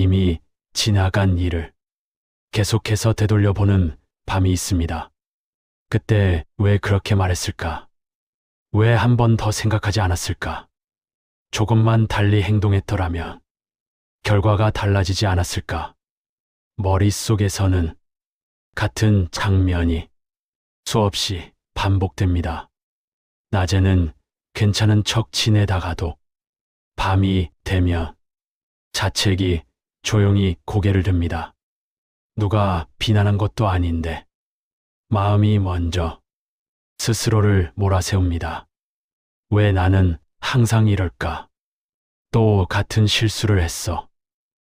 이미 지나간 일을 계속해서 되돌려보는 밤이 있습니다. 그때 왜 그렇게 말했을까? 왜 한 번 더 생각하지 않았을까? 조금만 달리 행동했더라면 결과가 달라지지 않았을까? 머릿속에서는 같은 장면이 수없이 반복됩니다. 낮에는 괜찮은 척 지내다가도 밤이 되면 자책이 조용히 고개를 듭니다. 누가 비난한 것도 아닌데 마음이 먼저 스스로를 몰아세웁니다. 왜 나는 항상 이럴까? 또 같은 실수를 했어.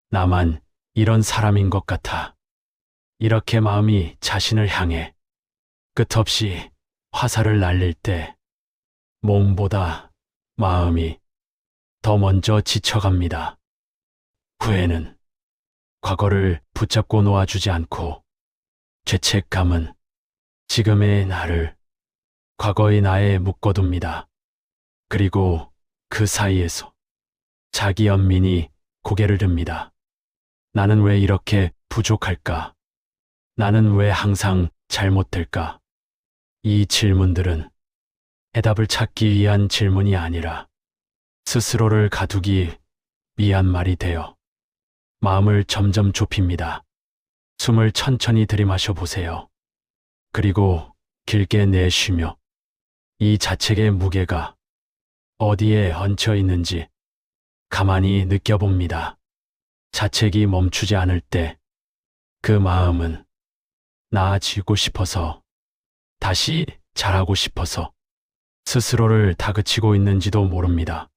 나만 이런 사람인 것 같아. 이렇게 마음이 자신을 향해 끝없이 화살을 날릴 때 몸보다 마음이 더 먼저 지쳐갑니다. 후회는 과거를 붙잡고 놓아주지 않고 죄책감은 지금의 나를 과거의 나에 묶어둡니다. 그리고 그 사이에서 자기 연민이 고개를 듭니다. 나는 왜 이렇게 부족할까? 나는 왜 항상 잘못될까? 이 질문들은 해답을 찾기 위한 질문이 아니라 스스로를 가두기 위한 말이 되어 마음을 점점 좁힙니다. 숨을 천천히 들이마셔 보세요. 그리고 길게 내쉬며 이 자책의 무게가 어디에 얹혀 있는지 가만히 느껴봅니다. 자책이 멈추지 않을 때 그 마음은 나아지고 싶어서 다시 잘하고 싶어서 스스로를 다그치고 있는지도 모릅니다.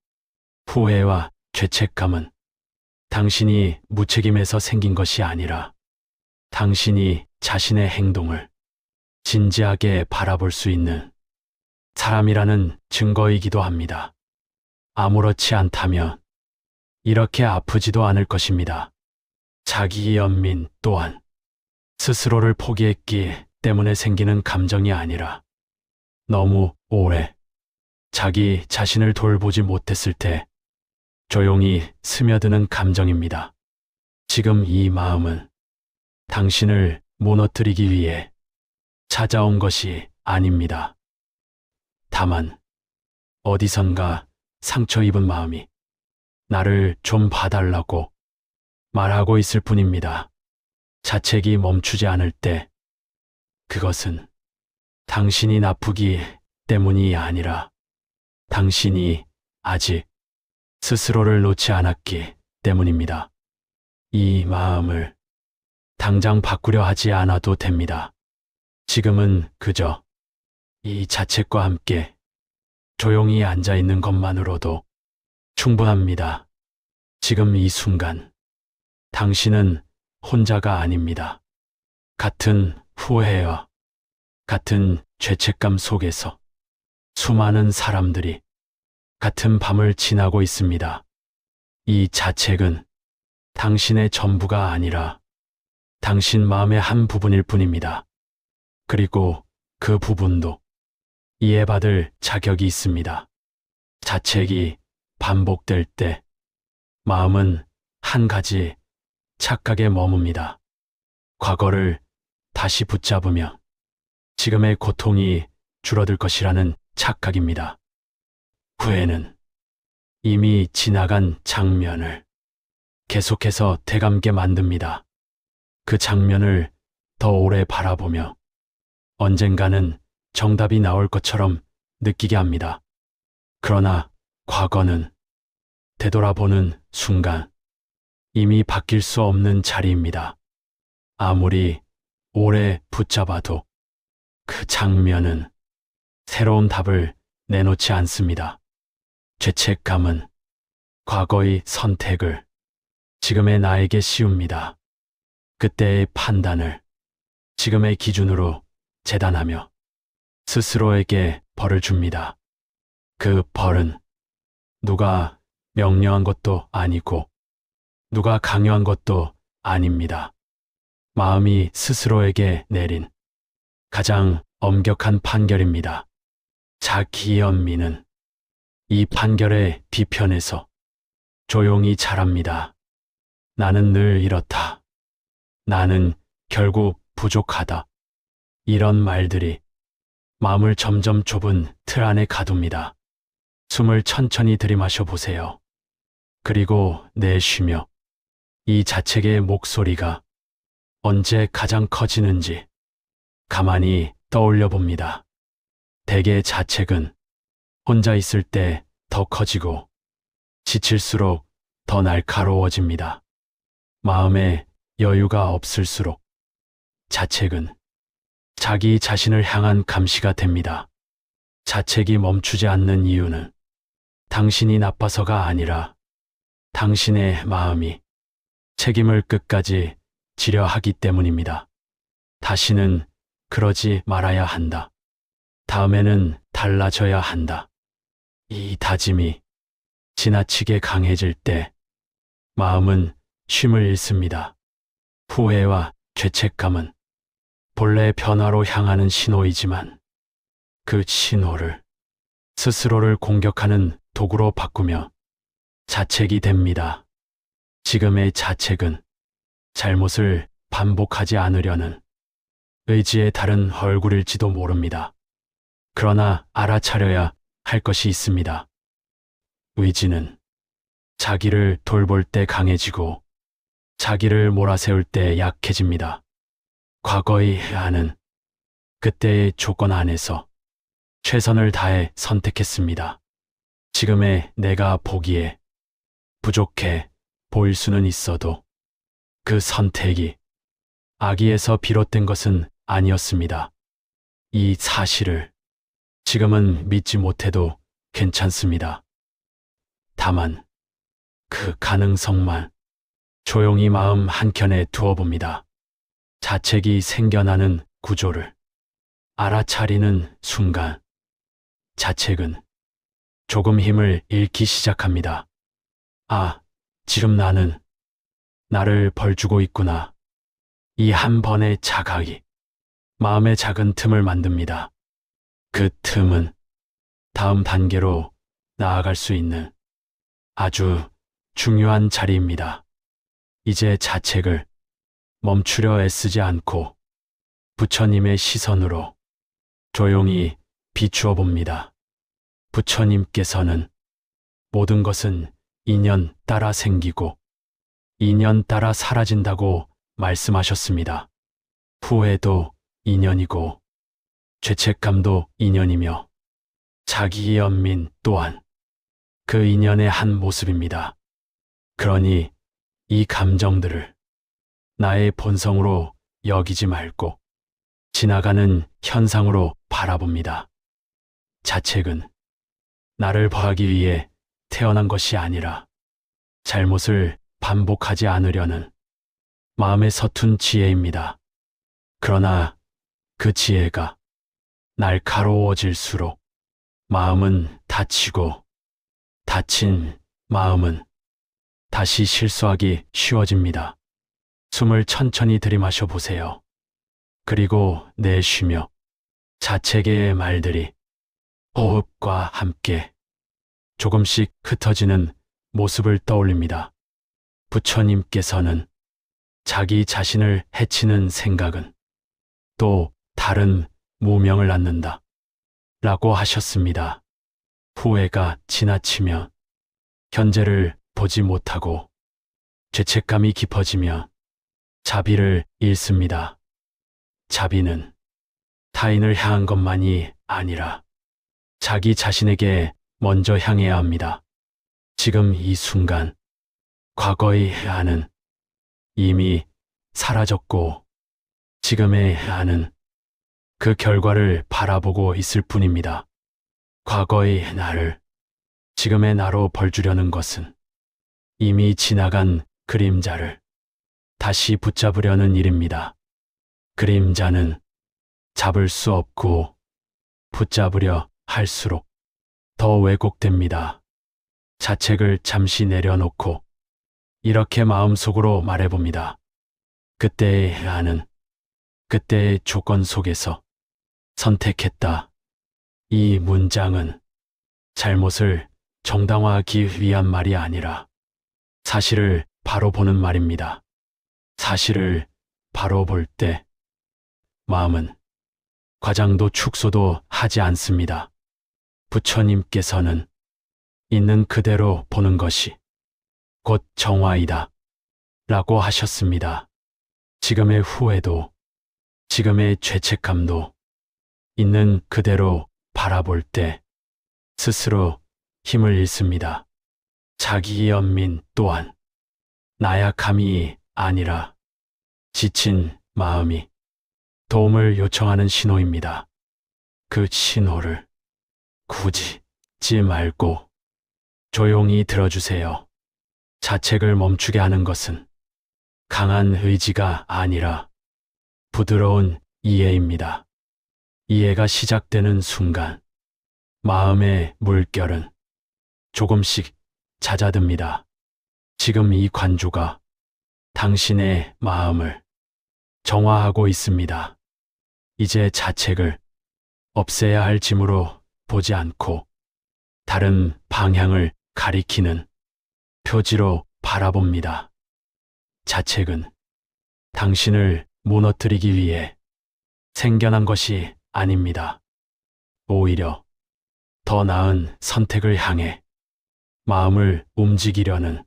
후회와 죄책감은 당신이 무책임해서 생긴 것이 아니라 당신이 자신의 행동을 진지하게 바라볼 수 있는 사람이라는 증거이기도 합니다. 아무렇지 않다면 이렇게 아프지도 않을 것입니다. 자기 연민 또한 스스로를 포기했기 때문에 생기는 감정이 아니라 너무 오래 자기 자신을 돌보지 못했을 때 조용히 스며드는 감정입니다. 지금 이 마음은 당신을 무너뜨리기 위해 찾아온 것이 아닙니다. 다만 어디선가 상처 입은 마음이 나를 좀 봐달라고 말하고 있을 뿐입니다. 자책이 멈추지 않을 때 그것은 당신이 나쁘기 때문이 아니라 당신이 아직 스스로를 놓지 않았기 때문입니다. 이 마음을 당장 바꾸려 하지 않아도 됩니다. 지금은 그저 이 자책과 함께 조용히 앉아 있는 것만으로도 충분합니다. 지금 이 순간 당신은 혼자가 아닙니다. 같은 후회와 같은 죄책감 속에서 수많은 사람들이 같은 밤을 지나고 있습니다. 이 자책은 당신의 전부가 아니라 당신 마음의 한 부분일 뿐입니다. 그리고 그 부분도 이해받을 자격이 있습니다. 자책이 반복될 때 마음은 한 가지 착각에 머뭅니다. 과거를 다시 붙잡으며 지금의 고통이 줄어들 것이라는 착각입니다. 후회는 이미 지나간 장면을 계속해서 되감게 만듭니다. 그 장면을 더 오래 바라보며 언젠가는 정답이 나올 것처럼 느끼게 합니다. 그러나 과거는 되돌아보는 순간 이미 바뀔 수 없는 자리입니다. 아무리 오래 붙잡아도 그 장면은 새로운 답을 내놓지 않습니다. 죄책감은 과거의 선택을 지금의 나에게 씌웁니다. 그때의 판단을 지금의 기준으로 재단하며 스스로에게 벌을 줍니다. 그 벌은 누가 명령한 것도 아니고 누가 강요한 것도 아닙니다. 마음이 스스로에게 내린 가장 엄격한 판결입니다. 자기연민은 이 판결의 뒤편에서 조용히 자랍니다. 나는 늘 이렇다. 나는 결국 부족하다. 이런 말들이 마음을 점점 좁은 틀 안에 가둡니다. 숨을 천천히 들이마셔 보세요. 그리고 내쉬며 이 자책의 목소리가 언제 가장 커지는지 가만히 떠올려 봅니다. 대개 자책은 혼자 있을 때 더 커지고 지칠수록 더 날카로워집니다. 마음에 여유가 없을수록 자책은 자기 자신을 향한 감시가 됩니다. 자책이 멈추지 않는 이유는 당신이 나빠서가 아니라 당신의 마음이 책임을 끝까지 지려 하기 때문입니다. 다시는 그러지 말아야 한다. 다음에는 달라져야 한다. 이 다짐이 지나치게 강해질 때 마음은 쉼을 잃습니다. 후회와 죄책감은 본래 변화로 향하는 신호이지만 그 신호를 스스로를 공격하는 도구로 바꾸며 자책이 됩니다. 지금의 자책은 잘못을 반복하지 않으려는 의지의 다른 얼굴일지도 모릅니다. 그러나 알아차려야 할 것이 있습니다. 의지는 자기를 돌볼 때 강해지고 자기를 몰아세울 때 약해집니다. 과거의 아는 그때의 조건 안에서 최선을 다해 선택했습니다. 지금의 내가 보기에 부족해 보일 수는 있어도 그 선택이 악의에서 비롯된 것은 아니었습니다. 이 사실을 지금은 믿지 못해도 괜찮습니다. 다만 그 가능성만 조용히 마음 한켠에 두어봅니다. 자책이 생겨나는 구조를 알아차리는 순간 자책은 조금 힘을 잃기 시작합니다. 아, 지금 나는 나를 벌주고 있구나. 이 한 번의 자각이 마음의 작은 틈을 만듭니다. 그 틈은 다음 단계로 나아갈 수 있는 아주 중요한 자리입니다. 이제 자책을 멈추려 애쓰지 않고 부처님의 시선으로 조용히 비추어 봅니다. 부처님께서는 모든 것은 인연 따라 생기고 인연 따라 사라진다고 말씀하셨습니다. 후회도 인연이고 죄책감도 인연이며 자기 연민 또한 그 인연의 한 모습입니다. 그러니 이 감정들을 나의 본성으로 여기지 말고 지나가는 현상으로 바라봅니다. 자책은 나를 벌하기 위해 태어난 것이 아니라 잘못을 반복하지 않으려는 마음의 서툰 지혜입니다. 그러나 그 지혜가 날카로워질수록 마음은 다치고 다친 마음은 다시 실수하기 쉬워집니다. 숨을 천천히 들이마셔 보세요. 그리고 내쉬며 자책의 말들이 호흡과 함께 조금씩 흩어지는 모습을 떠올립니다. 부처님께서는 자기 자신을 해치는 생각은 또 다른 무명을 낳는다. 라고 하셨습니다. 후회가 지나치면 현재를 보지 못하고 죄책감이 깊어지며 자비를 잃습니다. 자비는 타인을 향한 것만이 아니라 자기 자신에게 먼저 향해야 합니다. 지금 이 순간 과거의 아는 이미 사라졌고 지금의 아는 그 결과를 바라보고 있을 뿐입니다. 과거의 나를 지금의 나로 벌주려는 것은 이미 지나간 그림자를 다시 붙잡으려는 일입니다. 그림자는 잡을 수 없고 붙잡으려 할수록 더 왜곡됩니다. 자책을 잠시 내려놓고 이렇게 마음속으로 말해봅니다. 그때의 나는 그때의 조건 속에서 선택했다. 이 문장은 잘못을 정당화하기 위한 말이 아니라 사실을 바로 보는 말입니다. 사실을 바로 볼 때 마음은 과장도 축소도 하지 않습니다. 부처님께서는 있는 그대로 보는 것이 곧 정화이다 라고 하셨습니다. 지금의 후회도 지금의 죄책감도 있는 그대로 바라볼 때 스스로 힘을 잃습니다. 자기 연민 또한 나약함이 아니라 지친 마음이 도움을 요청하는 신호입니다. 그 신호를 굳이 지 말고 조용히 들어주세요. 자책을 멈추게 하는 것은 강한 의지가 아니라 부드러운 이해입니다. 이해가 시작되는 순간 마음의 물결은 조금씩 잦아듭니다. 지금 이 관주가 당신의 마음을 정화하고 있습니다. 이제 자책을 없애야 할 짐으로 보지 않고 다른 방향을 가리키는 표지로 바라봅니다. 자책은 당신을 무너뜨리기 위해 생겨난 것이 아닙니다. 오히려 더 나은 선택을 향해 마음을 움직이려는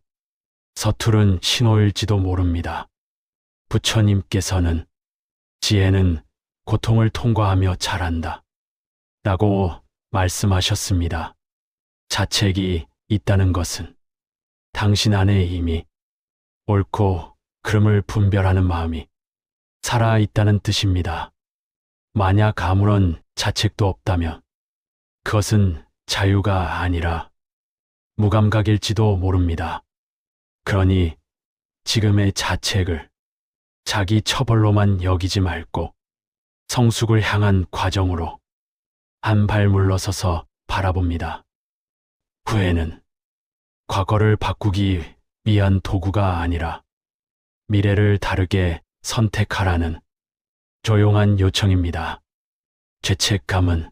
서투른 신호일지도 모릅니다. 부처님께서는 지혜는 고통을 통과하며 자란다. 라고 말씀하셨습니다. 자책이 있다는 것은 당신 안에 이미 옳고 그름을 분별하는 마음이 살아 있다는 뜻입니다. 만약 아무런 자책도 없다면 그것은 자유가 아니라 무감각일지도 모릅니다. 그러니 지금의 자책을 자기 처벌로만 여기지 말고 성숙을 향한 과정으로 한 발 물러서서 바라봅니다. 후회는 과거를 바꾸기 위한 도구가 아니라 미래를 다르게 선택하라는 조용한 요청입니다. 죄책감은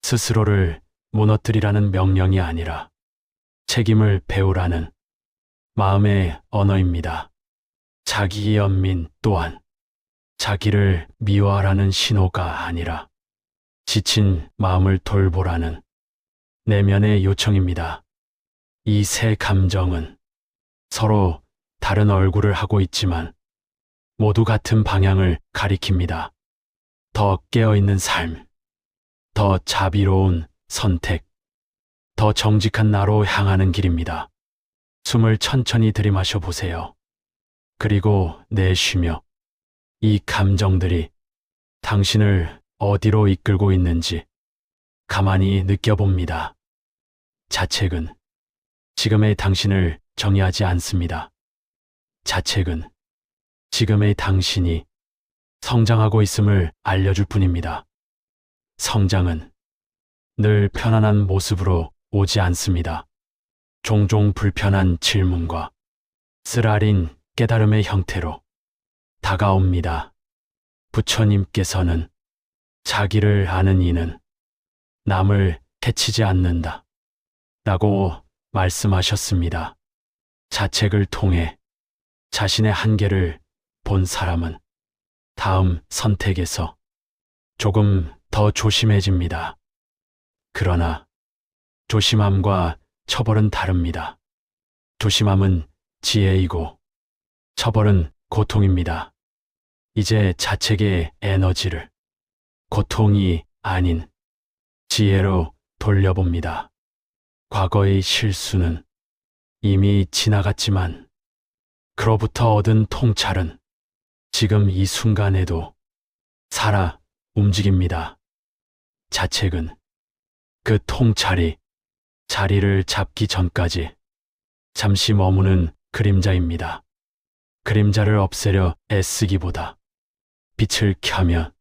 스스로를 무너뜨리라는 명령이 아니라 책임을 배우라는 마음의 언어입니다. 자기 연민 또한 자기를 미워하라는 신호가 아니라 지친 마음을 돌보라는 내면의 요청입니다. 이 세 감정은 서로 다른 얼굴을 하고 있지만 모두 같은 방향을 가리킵니다. 더 깨어있는 삶, 더 자비로운 선택, 더 정직한 나로 향하는 길입니다. 숨을 천천히 들이마셔 보세요. 그리고 내쉬며 이 감정들이 당신을 어디로 이끌고 있는지 가만히 느껴봅니다. 자책은 지금의 당신을 정의하지 않습니다. 자책은 지금의 당신이 성장하고 있음을 알려줄 뿐입니다. 성장은 늘 편안한 모습으로 오지 않습니다. 종종 불편한 질문과 쓰라린 깨달음의 형태로 다가옵니다. 부처님께서는 자기를 아는 이는 남을 해치지 않는다. 라고 말씀하셨습니다. 자책을 통해 자신의 한계를 본 사람은 다음 선택에서 조금 더 조심해집니다. 그러나 조심함과 처벌은 다릅니다. 조심함은 지혜이고 처벌은 고통입니다. 이제 자책의 에너지를 고통이 아닌 지혜로 돌려봅니다. 과거의 실수는 이미 지나갔지만 그로부터 얻은 통찰은 지금 이 순간에도 살아 움직입니다. 자책은 그 통찰이 자리를 잡기 전까지 잠시 머무는 그림자입니다. 그림자를 없애려 애쓰기보다 빛을 켜면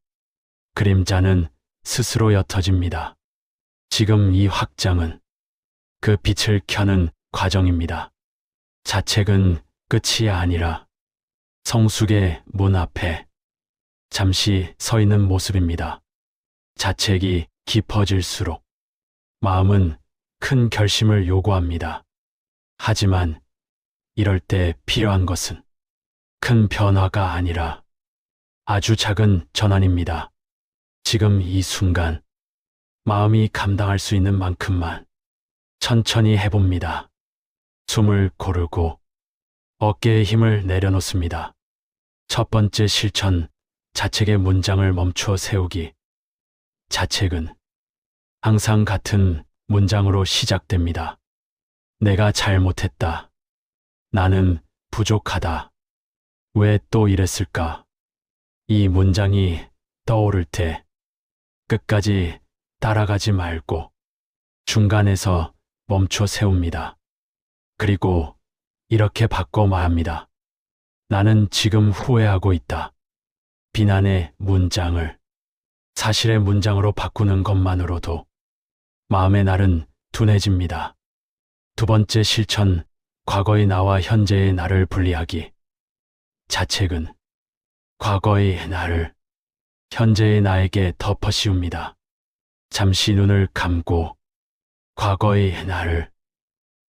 그림자는 스스로 옅어집니다. 지금 이 확장은 그 빛을 켜는 과정입니다. 자책은 끝이 아니라 성숙의 문 앞에 잠시 서 있는 모습입니다. 자책이 깊어질수록 마음은 큰 결심을 요구합니다. 하지만 이럴 때 필요한 것은 큰 변화가 아니라 아주 작은 전환입니다. 지금 이 순간 마음이 감당할 수 있는 만큼만 천천히 해봅니다. 숨을 고르고 어깨에 힘을 내려놓습니다. 첫 번째 실천, 자책의 문장을 멈추어 세우기. 자책은 항상 같은 문장으로 시작됩니다. 내가 잘못했다. 나는 부족하다. 왜 또 이랬을까? 이 문장이 떠오를 때 끝까지 따라가지 말고 중간에서 멈춰 세웁니다. 그리고 이렇게 바꿔 말합니다. 나는 지금 후회하고 있다. 비난의 문장을 사실의 문장으로 바꾸는 것만으로도 마음의 날은 둔해집니다. 두 번째 실천, 과거의 나와 현재의 나를 분리하기. 자책은 과거의 나를 현재의 나에게 덮어 씌웁니다. 잠시 눈을 감고 과거의 나를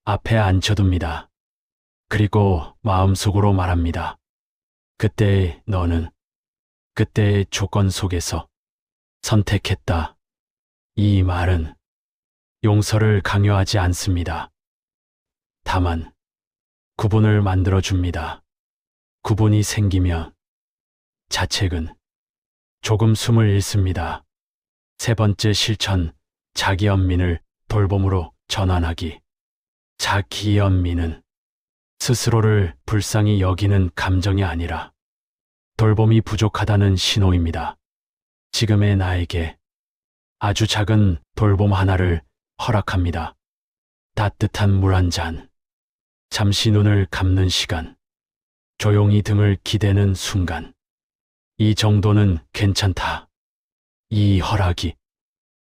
앞에 앉혀둡니다. 그리고 마음속으로 말합니다. 그때의 너는 그때의 조건 속에서 선택했다. 이 말은 용서를 강요하지 않습니다. 다만 구분을 만들어 줍니다. 구분이 생기면 자책은 조금 숨을 잃습니다. 세 번째 실천, 자기 연민을 돌봄으로 전환하기. 자기 연민은 스스로를 불쌍히 여기는 감정이 아니라 돌봄이 부족하다는 신호입니다. 지금의 나에게 아주 작은 돌봄 하나를 허락합니다. 따뜻한 물 한 잔. 잠시 눈을 감는 시간. 조용히 등을 기대는 순간. 이 정도는 괜찮다. 이 허락이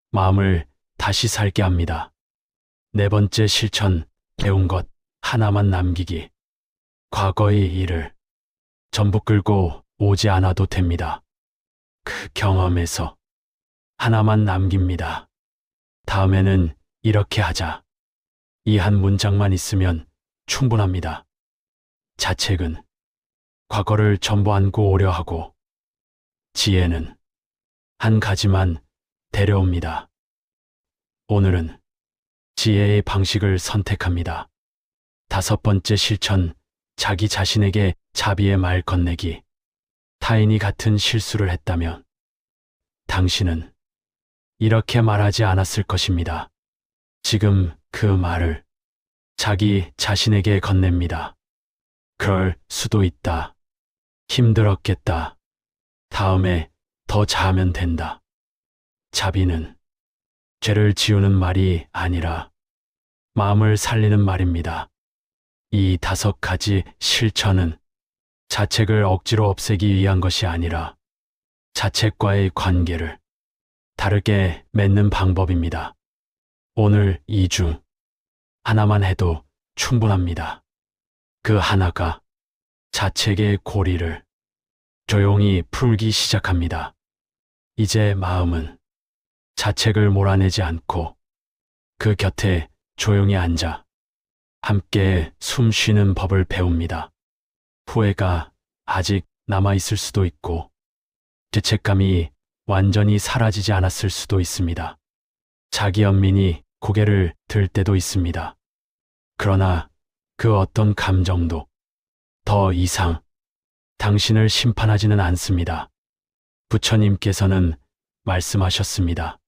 마음을 다시 살게 합니다. 네 번째 실천, 배운 것 하나만 남기기. 과거의 일을 전부 끌고 오지 않아도 됩니다. 그 경험에서 하나만 남깁니다. 다음에는 이렇게 하자. 이 한 문장만 있으면 충분합니다. 자책은 과거를 전부 안고 오려 하고 지혜는 한 가지만 데려옵니다. 오늘은 지혜의 방식을 선택합니다. 다섯 번째 실천, 자기 자신에게 자비의 말 건네기. 타인이 같은 실수를 했다면 당신은 이렇게 말하지 않았을 것입니다. 지금 그 말을 자기 자신에게 건넵니다. 그럴 수도 있다. 힘들었겠다. 다음에 더 잘하면 된다. 자비는 죄를 지우는 말이 아니라 마음을 살리는 말입니다. 이 다섯 가지 실천은 자책을 억지로 없애기 위한 것이 아니라 자책과의 관계를 다르게 맺는 방법입니다. 오늘 이 중 하나만 해도 충분합니다. 그 하나가 자책의 고리를 조용히 풀기 시작합니다. 이제 마음은 자책을 몰아내지 않고 그 곁에 조용히 앉아 함께 숨 쉬는 법을 배웁니다. 후회가 아직 남아있을 수도 있고 죄책감이 완전히 사라지지 않았을 수도 있습니다. 자기 연민이 고개를 들 때도 있습니다. 그러나 그 어떤 감정도 더 이상 당신을 심판하지는 않습니다. 부처님께서는 말씀하셨습니다.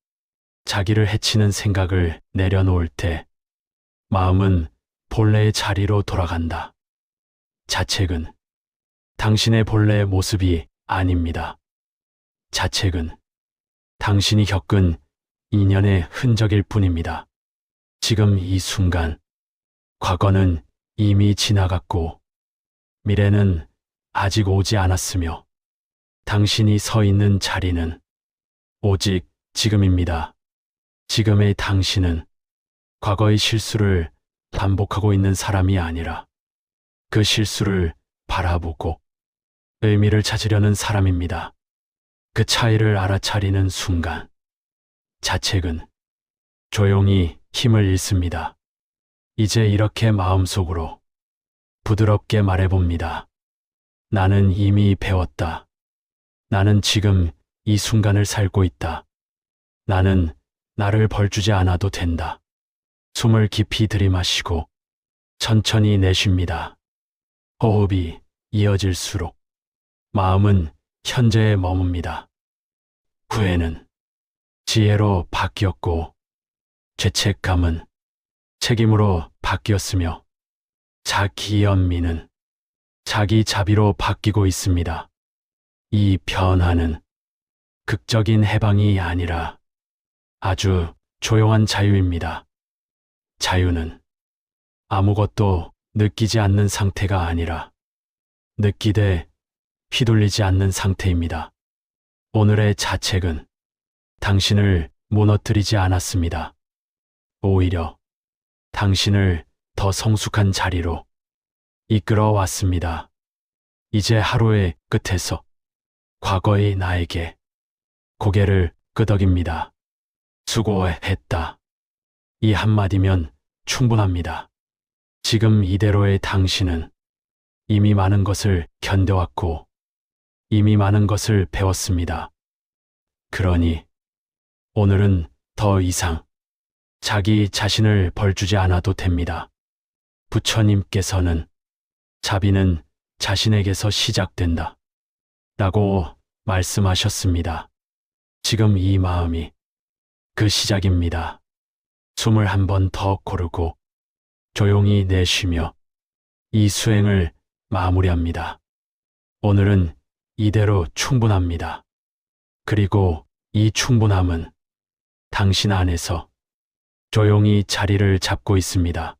자기를 해치는 생각을 내려놓을 때 마음은 본래의 자리로 돌아간다. 자책은 당신의 본래의 모습이 아닙니다. 자책은 당신이 겪은 인연의 흔적일 뿐입니다. 지금 이 순간, 과거는 이미 지나갔고, 미래는 아직 오지 않았으며, 당신이 서 있는 자리는 오직 지금입니다. 지금의 당신은 과거의 실수를 반복하고 있는 사람이 아니라 그 실수를 바라보고 의미를 찾으려는 사람입니다. 그 차이를 알아차리는 순간 자책은 조용히 힘을 잃습니다. 이제 이렇게 마음속으로 부드럽게 말해봅니다. 나는 이미 배웠다. 나는 지금 이 순간을 살고 있다. 나는 나를 벌주지 않아도 된다. 숨을 깊이 들이마시고 천천히 내쉽니다. 호흡이 이어질수록 마음은 현재에 머뭅니다. 후회는 지혜로 바뀌었고 죄책감은 책임으로 바뀌었으며 자기 연민은 자기 자비로 바뀌고 있습니다. 이 변화는 극적인 해방이 아니라 아주 조용한 자유입니다. 자유는 아무것도 느끼지 않는 상태가 아니라 느끼되 휘둘리지 않는 상태입니다. 오늘의 자책은 당신을 무너뜨리지 않았습니다. 오히려 당신을 더 성숙한 자리로 이끌어 왔습니다. 이제 하루의 끝에서 과거의 나에게 고개를 끄덕입니다. 수고했다. 이 한마디면 충분합니다. 지금 이대로의 당신은 이미 많은 것을 견뎌왔고 이미 많은 것을 배웠습니다. 그러니 오늘은 더 이상 자기 자신을 벌주지 않아도 됩니다. 부처님께서는 자비는 자신에게서 시작된다. 라고 말씀하셨습니다. 지금 이 마음이 그 시작입니다. 숨을 한 번 더 고르고 조용히 내쉬며 이 수행을 마무리합니다. 오늘은 이대로 충분합니다. 그리고 이 충분함은 당신 안에서 조용히 자리를 잡고 있습니다.